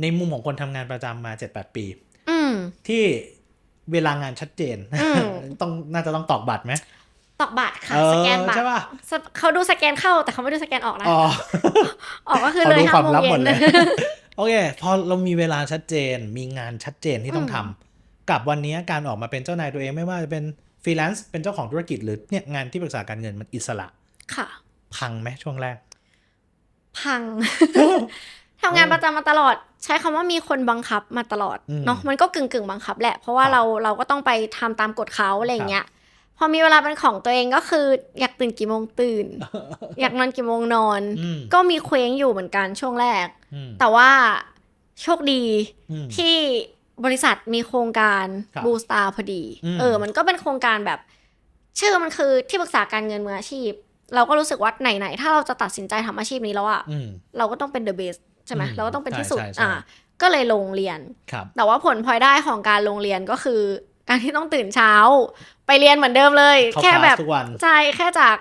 ในมุมของคนทำงานประจำมา7-8ปี อืมที่เวลางานชัดเจนอืมต้องน่าจะต้องตอกบัตรไหมตอกบัตรค่ะเออสแกนบัตใช่รป่ะสเขาดูสแกนเข้าแต่เขาไม่ดูสแกนออกนะอ๋อออกก็คือเขาเลยรู้ห้าความโมงลับหเย็มดนเลยโอเคพอเรามีเวลาชัดเจน มีงานชัดเจนที่ต้องอืมทำกับวันนี้การออกมาเป็นเจ้านายตัวเองไม่ว่าจะเป็นฟรีแลนซ์เป็นเจ้าของธุรกิจหรือเนี่ยงานที่ปรึกษาการเงินมันอิสระ ค่ะ พังไหมช่วงแรก พัง ทำงานประจำมาตลอด ใช้คำว่ามีคนบังคับมาตลอดอืมเนาะมันก็กึ่งกึ่งๆบังคับแหละ เพราะว่าครับเราเราก็ต้องไปทำตามกฎเขาอะไรอย่างเงี้ยพอมีเวลาเป็นของตัวเองก็คือ อยากตื่นกี่โมงตื่น อยากนอนกี่โมงนอนอืมก็มีเคว้งอยู่เหมือนกันช่วงแรกอืมแต่ว่าโชคดีอืมที่บริษัทมีโครงการครับบูสตาพอดีอืมเออ มันก็เป็นโครงการแบบ ชื่อมันคือที่ปรึกษาการเงินมืออาชีพ เราก็รู้สึกว่าไหนๆถ้าเราจะตัดสินใจทำอาชีพนี้แล้วอะอืมเราก็ต้องเป็นเดอะเบส ใช่ไหมอืมเราก็ต้องเป็นที่ใช่สุดใช่ใช่อ่าก็เลยลงเรียนครับแต่ว่าผลพลอยได้ของการลงเรียนก็คือ การที่ต้องตื่นเช้า ไปเรียนเหมือนเดิมเลยเข้าแค่คลาสแบบทุกวันใช่แค่จาก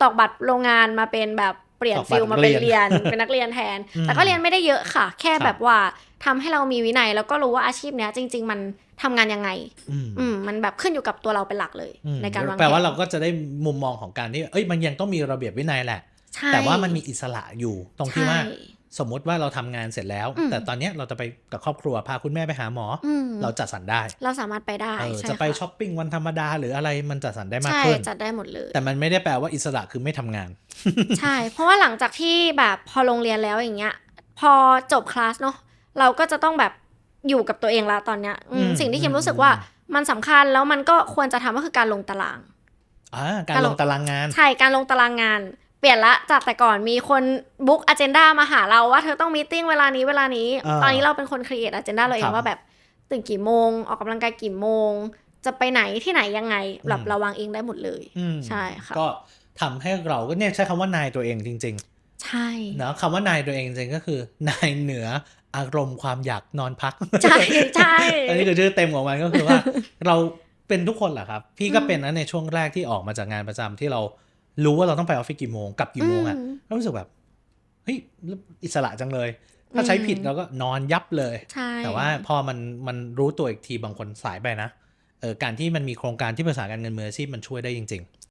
ตอกบัตรโรงงานมาเป็นแบบเปลี่ยนตอกบัตรฟิลมาเป็นเรีเรียยนนเป็นนักเรียนแทนอืมแต่ก็เรียนไม่ได้เยอะค่ะ แค่ครับแบบว่าทำให้เรามีวินัย แล้วก็รู้ว่าอาชีพเนี้ยจริง ๆ มันทำงานยังไงอืมอืมมันแบบขึ้นอยู่กับตัวเราเป็นหลักเลยอืมในการวางแปลว่าผนเราก็จะได้มุมมองของการที่เอ้ยมันยังต้องมีระเบียบวินัยแหละใช่แต่ว่ามันมีอิสระอยู่ตรงที่ว่าใช่ สมมุติว่าเราทำงานเสร็จแล้วอืมแต่ตอนเนี้ยเราจะไปกับครอบครัวพาคุณแม่ไปหาหมอออืมเราจัดสรรได้ เราสามารถไปได้เออใช่จะไปค่ช้อปปิ้งวันธรรมดาหรืออะไรมันจัดสรรได้มากใช่ขึ้นจัดได้หมดเลย แต่มันไม่ได้แปลว่าอิสระคือไม่ทำงาน ใช่ เพราะว่าหลังจากที่แบบพอโรงเรียนแล้วอย่างเงี้ย พอจบคลาสเนาะเราก็จะต้องแบบอยู่กับตัวเองละตอนเนี้ยอืมอืมสิ่งที่คิอืมมรู้สึกว่ามันสำคัญแล้วมันก็ควรจะทำก็คือการลงตารางอ่าการการลลงงตารางงาน ใช่การลงตารางงาน เปลี่ยนละจากแต่ก่อนมีคนบุ๊กอ g e n d a มาหาเราว่าเธอต้องมีติ้งเวลานี้เวลานี้อ่าตอนนี้เราเป็นคนครีเอทอ g e n d a เราเอครังบว่าแบบตื่นกี่โมง ออกกำลังกายกี่โมง จะไปไหนที่ไหนยังไงแบบอืมเราวางเองได้หมดเลยอืมใช่ค่ะก็ทำให้เราก็เนี่ยใช้คำว่านายตัวเองจริงใช่ๆเนาะคำว่านายตัวเองจริงๆก็คือนายเหนืออารมณ์ความอยากนอนพักใช่ใช่อันนี้คือชื่อเต็มของมันก็คือว่า เราเป็นทุกคนแหละครับ พี่ก็อืมเป็นนะในช่วงแรกที่ออกมาจากงานประจำที่เรา รู้ว่าเราต้องไปออฟฟิศกี่โมงกลับกี่โมงอะอืมเรารู้สึกแบบเฮ้ยอิสระจังเลย ถ้าใช้ผิดอืมเราก็นอนยับเลยใช่แต่ว่าพอมันมันรู้ตัวอีกทีบางคนสายไปนะเออการที่มันมีโครงการที่ภาษาการเงินมืออาชีพมันช่วยได้จริง